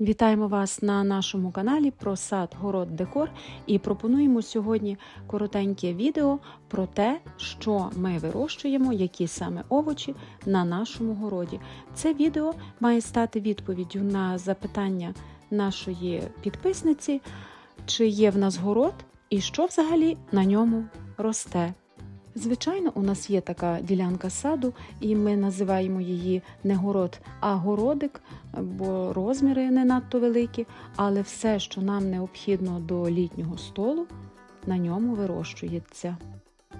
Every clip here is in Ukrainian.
Вітаємо вас на нашому каналі про сад, город, декор і пропонуємо сьогодні коротеньке відео про те, що ми вирощуємо, які саме овочі на нашому городі. Це відео має стати відповіддю на запитання нашої підписниці, чи є в нас город і що взагалі на ньому росте. Звичайно, у нас є така ділянка саду, і ми називаємо її не город, а городик, бо розміри не надто великі, але все, що нам необхідно до літнього столу, на ньому вирощується.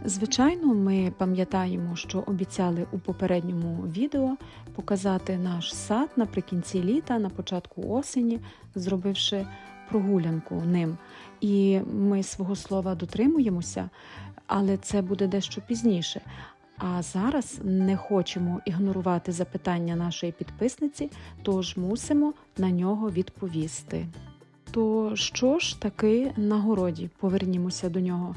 Звичайно, ми пам'ятаємо, що обіцяли у попередньому відео показати наш сад наприкінці літа, на початку осені, зробивши прогулянку ним. І ми свого слова дотримуємося, але це буде дещо пізніше. А зараз не хочемо ігнорувати запитання нашої підписниці, тож мусимо на нього відповісти. То що ж таки на городі? Повернімося до нього.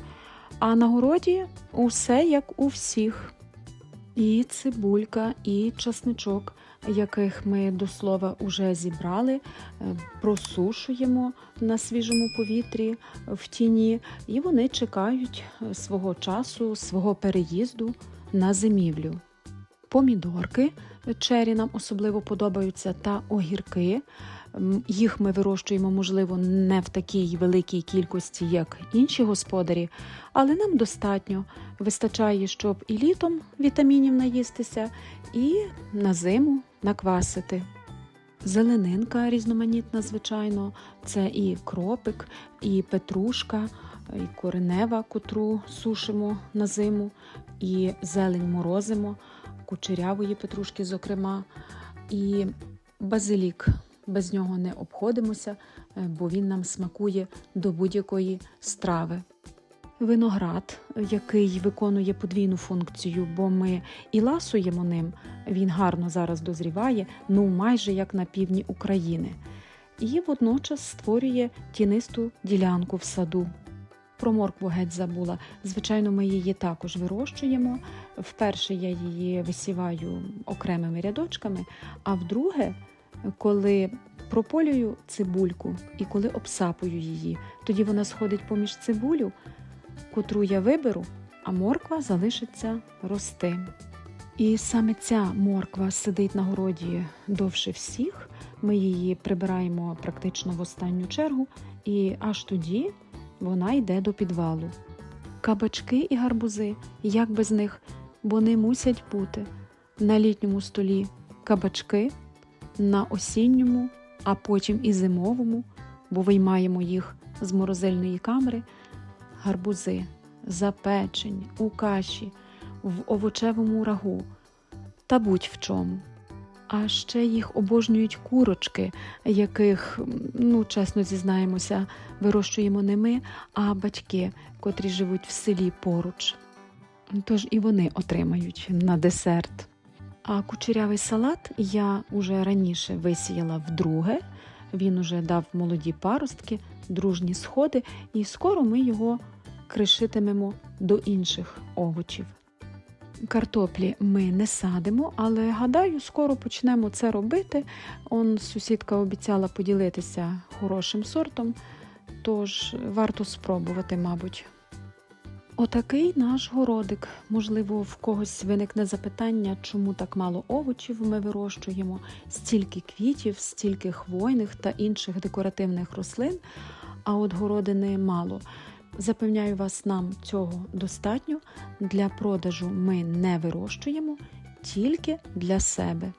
А на городі усе як у всіх. І цибулька, і часничок, яких ми до слова уже зібрали, е, просушуємо на свіжому повітрі в тіні, і вони чекають е, свого часу, свого переїзду на зимівлю. Помідорки чері нам особливо подобаються, та огірки. Їх ми вирощуємо, можливо, не в такій великій кількості, як інші господарі, але нам достатньо. Вистачає, щоб і літом вітамінів наїстися, і на зиму наквасити. Зеленинка різноманітна, звичайно, це і кропик, і петрушка, і коренева, котру сушимо на зиму, і зелень морозимо, кучерявої петрушки, зокрема, і базилік. Без нього не обходимося, е, бо він нам смакує до будь-якої страви. Виноград, який виконує подвійну функцію, бо ми і ласуємо ним, він гарно зараз дозріває, ну майже як на півдні України, і водночас створює тінисту ділянку в саду. Про моркву геть забула. Звичайно, ми її також вирощуємо. Вперше я її висіваю окремими рядочками, а вдруге, коли прополюю цибульку і коли обсапую її, тоді вона сходить поміж цибулю, котру я виберу, а морква залишиться рости. І саме ця морква сидить на городі довше всіх. Ми її прибираємо практично в останню чергу, і аж тоді вона йде до підвалу. Кабачки і гарбузи, як без них, вони мусять бути на літньому столі кабачки, на осінньому, а потім і зимовому, бо виймаємо їх з морозильної камери, гарбузи запечені у каші, в овочевому рагу та будь-в чому. А ще їх обожнюють курочки, яких, ну чесно зізнаємося, вирощуємо не ми, а батьки, котрі живуть в селі поруч. Тож і вони отримають на десерт. А кучерявий салат я уже раніше висіяла вдруге. Він уже дав молоді паростки, дружні сходи, і скоро ми його кришитимемо до інших овочів. Картоплі ми не садимо, але гадаю, скоро почнемо це робити. Он сусідка обіцяла поділитися хорошим сортом, тож варто спробувати, мабуть. Отакий наш городик. Можливо, в когось виникне запитання, чому так мало овочів ми вирощуємо, стільки квітів, стільки хвойних та інших декоративних рослин, а от городини мало. Запевняю вас, нам цього достатньо. Для продажу ми не вирощуємо, тільки для себе.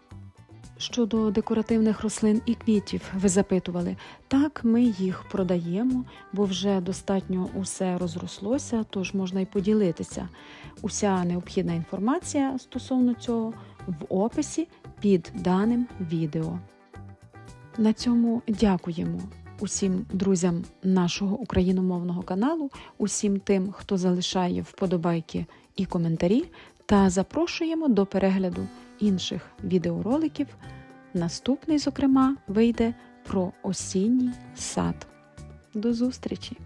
Щодо декоративних рослин і квітів, ви запитували, так ми їх продаємо, бо вже достатньо усе розрослося, тож можна й поділитися. Уся необхідна інформація стосовно цього в описі під даним відео. На цьому дякуємо усім друзям нашого україномовного каналу, усім тим, хто залишає вподобайки і коментарі, та запрошуємо до перегляду інших відеороликів. Наступний, зокрема, вийде про осінній сад. До зустрічі!